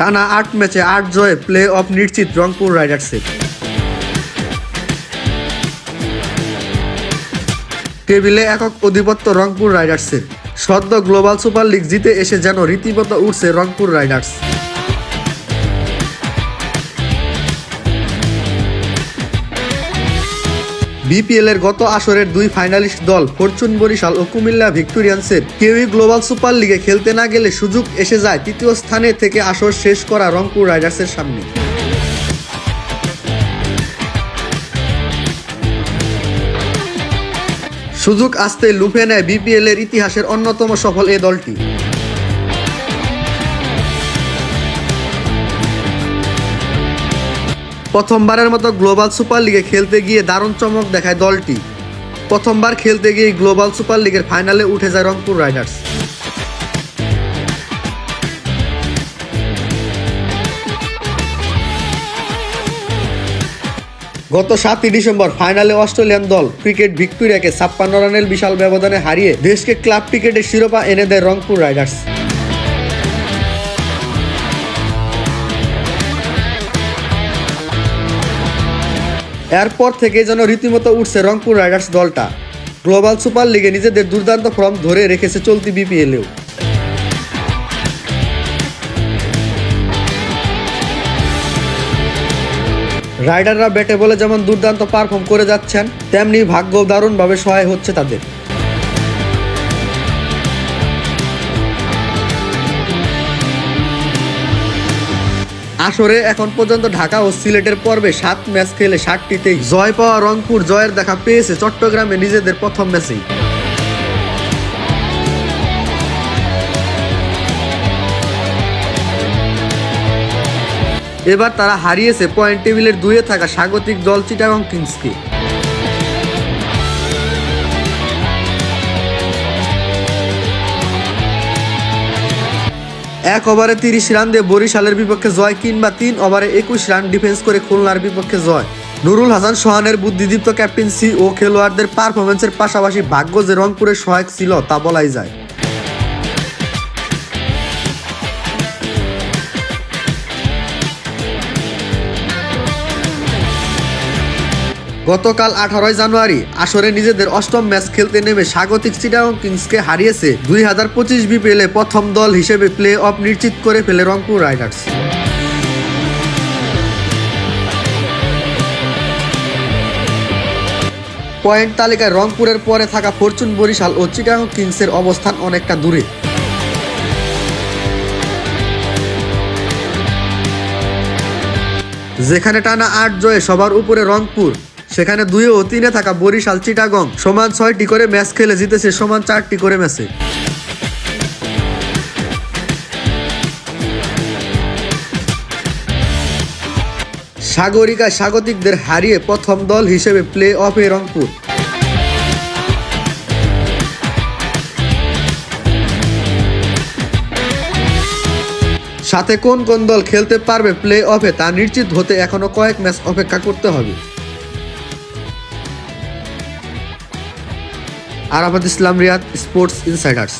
টানা আট ম্যাচে আট জয়ে প্লে অফ নিশ্চিত রংপুর রাইডার্সের টেবিলে একক অধিপত্য রংপুর রাইডার্সের। সদ্য গ্লোবাল সুপার লিগ জিতে এসে যেন রীতিমতো উঠছে রংপুর রাইডার্স। বিপিএল এর গত আসরের দুই ফাইনালিস্ট দল ফরচুন বরিশাল ও কুমিল্লা ভিক্টোরিয়ান্সের কেউই গ্লোবাল সুপার লিগে খেলতে না গেলে সুযোগ এসে যায় তৃতীয় স্থানে থেকে আসর শেষ করা রংপুর রাইডার্সের সামনে। সুযোগ আসতে লুফে নেয় বিপিএল এর ইতিহাসের অন্যতম সফল এ দলটি। প্রথমবারের মতো গ্লোবাল সুপার লিগে খেলতে গিয়ে দারুণ চমক দেখায় দলটি। প্রথমবার খেলতে গিয়ে গ্লোবাল সুপার লিগের ফাইনালে উঠে যায় রংপুর রাইডার্স গত সাতই ডিসেম্বর ফাইনালে অস্ট্রেলিয়ান দল ক্রিকেট ভিক্টোরিয়াকে ছাপ্পান্ন রানের বিশাল ব্যবধানে হারিয়ে দেশকে ক্লাব ক্রিকেটের শিরোপা এনে দেয় রংপুর রাইডার্স এরপর থেকে যেন রীতিমতো উঠছে রংপুর রাইডার্স দলটা। গ্লোবাল সুপার লিগে নিজেদের দুর্দান্ত ফর্ম ধরে রেখেছে চলতি বিপিএলেও। রাইডাররা ব্যাটে বলে যেমন দুর্দান্ত পারফর্ম করে যাচ্ছেন, তেমনি ভাগ্য দারুণভাবে সহায় হচ্ছে তাদের। আসরে এখন পর্যন্ত ঢাকা ও সিলেটের পর্বে সাত ম্যাচ খেলে সাতটিতেই জয় পাওয়া রংপুর জয়ের দেখা পেয়েছে চট্টগ্রামে নিজেদের প্রথম ম্যাচেই। এবার তারা হারিয়েছে পয়েন্ট টেবিলের দুয়ে থাকা স্বাগতিক দল চিটাগং কিংসকে। এক ওভারে তিরিশ রান দিয়ে বরিশালের বিপক্ষে জয় কিংবা তিন, ওভারে একুশ রান ডিফেন্স করে খুলনার বিপক্ষে জয়। নুরুল হাসান সোহানের বুদ্ধিদীপ্ত ক্যাপ্টেন্সি ও খেলোয়াড়দের পারফরমেন্সের পাশাপাশি ভাগ্য যে রংপুরে সহায়ক ছিল তা বলাই যায়। গতকাল আঠারোই জানুয়ারি আসরে নিজেদের অষ্টম ম্যাচ খেলতে নেমে স্বাগতিক চিটাগং কিংসকে হারিয়েছে দুই হাজার পঁচিশ বিপিএলে প্রথম দল হিসেবে প্লে অফ নিশ্চিত করে ফেলে রংপুর রাইডার্স। পয়েন্ট তালিকায় রংপুরের পরে থাকা ফরচুন বরিশাল ও চিটাগং কিংসের অবস্থান অনেকটা দূরে। যেখানে টানা আট জয়ে সবার উপরে রংপুর। সেখানে দুই ও তিনে থাকা বরিশাল, চিটাগং সমান ছয়টি করে ম্যাচ খেলে জিতেছে সমান চারটি করে ম্যাচে। সাগরিকায় স্বাগতিকদের হারিয়ে প্রথম দল হিসেবে প্লে অফে রংপুর। সাথে কোন কোন দল খেলতে পারবে প্লে অফে তা নিশ্চিত হতে এখনও কয়েক ম্যাচ অপেক্ষা করতে হবে। Arafat Islam Riyad sports insiders.